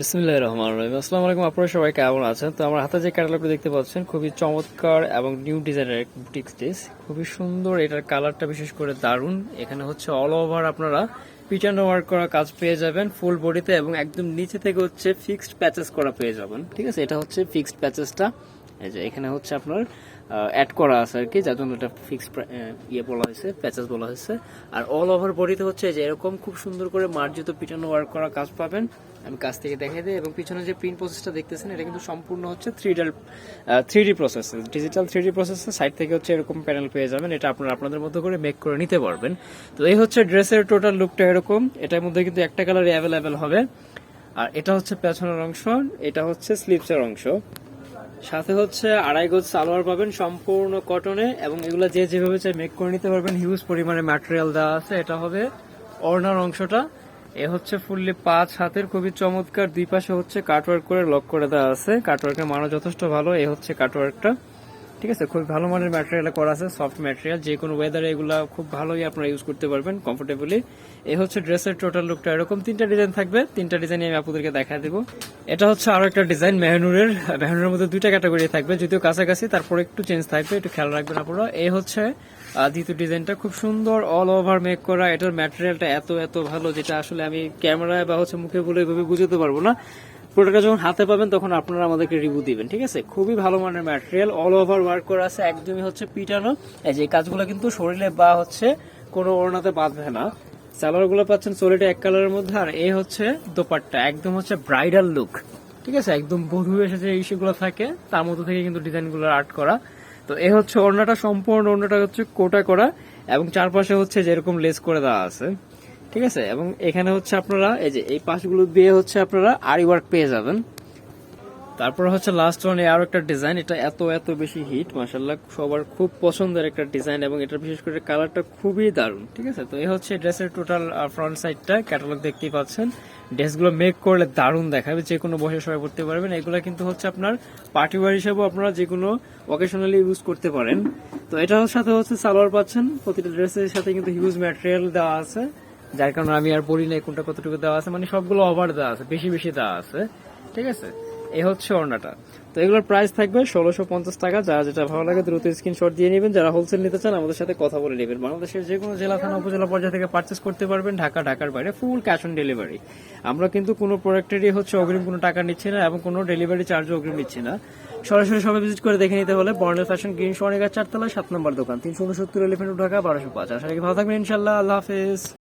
বিসমিল্লাহ রহমান রহিম। আসসালামু আলাইকুম, আপনারা সবাই কেমন আছেন? তো আমার হাতে যে ক্যাটালগটা দেখতে পাচ্ছেন, খুবই চমৎকার এবং নিউ ডিজাইনের বুটিক স্টেজ খুবই সুন্দর, এটার কালারটা বিশেষ করে দারুণ। এখানে হচ্ছে অল ওভার আপনারা পিটানো ওয়ার্ক করা কাজ পেয়ে যাবেন ফুল বডিতে এবং একদম নিচে থেকে হচ্ছে ফিক্সড প্যাচেস করা পেয়ে যাবেন। ঠিক আছে, এটা হচ্ছে ফিক্সড প্যাচেসটা এই যে, এখানে হচ্ছে আপনার অ্যাড করা আছে আর কি, যার জন্য এটা ফিক্সড ইয়ে বলা হয়েছে প্যাচেস বলা হয়েছে। আর অল ওভার বডিতে হচ্ছে যে এরকম খুব সুন্দর করে মার্জিত পিটানো ওয়ার্ক করা কাজ পাবেন। আমি কাছ থেকে দেখাই দিই, এবং পিছনে যে প্রিন্ট প্রসেসটা দেখতেছেন, এটা কিন্তু সম্পূর্ণ হচ্ছে থ্রি ডাল three D process digital three D process side থেকে হচ্ছে এরকম প্যানেল পেয়ে যাবেন, এটা আপনারা আপনাদের মতো করে মেক করে নিতে পারবেন। তো এই হচ্ছে ড্রেসের টোটাল লুকটা এরকম, এটার মধ্যে কিন্তু একটা কালার অ্যাভেলেবেল হবে। আর এটা হচ্ছে পেছনের অংশ, এটা হচ্ছে স্লিপসের অংশ। সাথে হচ্ছে আড়াই গোজ সালোয়ার পাবেন সম্পূর্ণ কটনে, এবং এগুলো যে যেভাবে চাই মেক করে নিতে পারবেন। হিউজ পরিমাণে ম্যাটেরিয়াল দেওয়া আছে। এটা হবে অর্নার অংশটা। এ হচ্ছে ফুললি পাঁচ হাতের, খুবই চমৎকার। দুই পাশে হচ্ছে কাটওয়ার্ক করে লক করে দেওয়া আছে। কাটওয়ার্কের মানও যথেষ্ট ভালো। এ হচ্ছে কাটওয়ার্কটা ঠিক আছে খুব ভালো মানের ম্যাটেরিয়াল করা আছে সফট ম্যাটেরিয়াল যে কোনো ওয়েদারে এগুলা খুব ভালোই আপনারা ইউজ করতে পারবেন কমফোর্টেবলি এই হচ্ছে ড্রেসের টোটাল লুকটা এরকম, তিনটা ডিজাইন থাকবে, তিনটা ডিজাইন আমি আপনাদেরকে দেখা দেবো। এটা হচ্ছে আরও একটা ডিজাইন মেহনুরের। মেহনুরের মধ্যে দুইটা ক্যাটাগরি থাকবে, যদিও কাছাকাছি, তারপর একটু চেঞ্জ থাকবে, একটু খেয়াল রাখবেন আপনারা। এই হচ্ছে দ্বিতীয় ডিজাইনটা খুব সুন্দর অল ওভার মেক করা, এটার ম্যাটেরিয়ালটা এত এত ভালো, যেটা আসলে আমি ক্যামেরায় বা হচ্ছে মুখে বলে এভাবে বুঝতে পারব না। প্রোডাক্টটা যখন হাতে পাবেন, তখন আপনারা আমাদেরকে রিভিউ দিবেন, ঠিক আছে? খুবই ভালো মানের ম্যাটেরিয়াল অল ওভার ওয়ার্ক করা আছে, একদমই হচ্ছে পিটানো। এই যে কাজগুলো কিন্তু শরীরে বা হচ্ছে কোনো ওড়নাতে বাঁধবে না। সালোয়ারগুলো পাচ্ছেন সোলেটে এক কালারের মধ্যে, আর এই হচ্ছে দোপাট্টা, একদম হচ্ছে ব্রাইডাল লুক ঠিক আছে? একদম বধূ এসে যে ইস্যুগুলো থাকে, তার মধ্যে থেকে কিন্তু ডিজাইনগুলো আর্ট করা। তো এ হচ্ছে ওড়নাটা সম্পূর্ণ, ওড়নাটা হচ্ছে কোটা করা, এবং চারপাশে হচ্ছে যেরকম লেস করে দেওয়া আছে। ঠিক আছে? এবং এখানে হচ্ছে আপনারা, এই যে এই পাশগুলো দিয়ে হচ্ছে আপনারা আরি ওয়ার্ক পেয়ে যাবেন। তারপর হচ্ছে লাস্ট ওয়ান আরও একটা ডিজাইন এটা এত এত বেশি হিট মাসাল্লাহ সবার খুব পছন্দের একটা ডিজাইন এবং এটা বিশেষ করে কালারটা খুবই দারুণ, ঠিক আছে? তো এই হচ্ছে ড্রেসের টোটাল ফ্রন্ট সাইডটা ক্যাটালগ দেখতেই পাচ্ছেন। ড্রেসগুলো মেক করলে দারুণ দেখাবে, যে কোনো বসে সবাই পড়তে পারবেন এগুলো কিন্তু হচ্ছে আপনার পার্টি ওয়ার হিসেবেও আপনারা যে কোনো অকেশনালি ইউজ করতে পারেন। তো এটার সাথে হচ্ছে সালোয়ার পাচ্ছেন, প্রতিটা ড্রেসের সাথে কিন্তু হিউজ ম্যাটেরিয়াল দেওয়া আছে। যার কারণে আমি আর বলি নাই কোনটা কতটুকু দেওয়া আছে মানে সবগুলো ওভার দেওয়া আছে, বেশি বেশি দেওয়া আছে, ঠিক আছে? এই হচ্ছে ওড়নাটা। তো এগুলোর প্রাইস থাকবে ষোলোশো পঞ্চাশ টাকা, যারা যেটা ভালো লাগে দ্রুত স্ক্রিনশট দিয়ে নেবেন, যারা হোলসেল নিতে চান, আমাদের সাথে কথা বলে নেবেন। বাংলাদেশের যে কোনো জেলা, থানা, উপজেলা পর্যায়ে থেকে পার্চেস করতে পারবেন, ঢাকা, ঢাকার বাইরে ফুল ক্যাশ অন ডেলিভারি আমরা কিন্তু কোনো প্রোডাক্টেরই হচ্ছে অগ্রিম কোনো টাকা নিচ্ছি না এবং কোনো ডেলিভারি চার্জও অগ্রিম নিচ্ছি না। সরাসরি সবাই ভিজিট করে দেখে নিতে হলে বর্ণের ফ্যাশন গ্রিন সোনিকার চারতলা সাত নম্বর দোকান, তিনশো উনসত্তর এলিফেন্ট ঢাকা, বারোশো পাঁচ। আশা করি ভালো থাকবেন ইনশাল্লাহ আল্লাহ হাফেজ।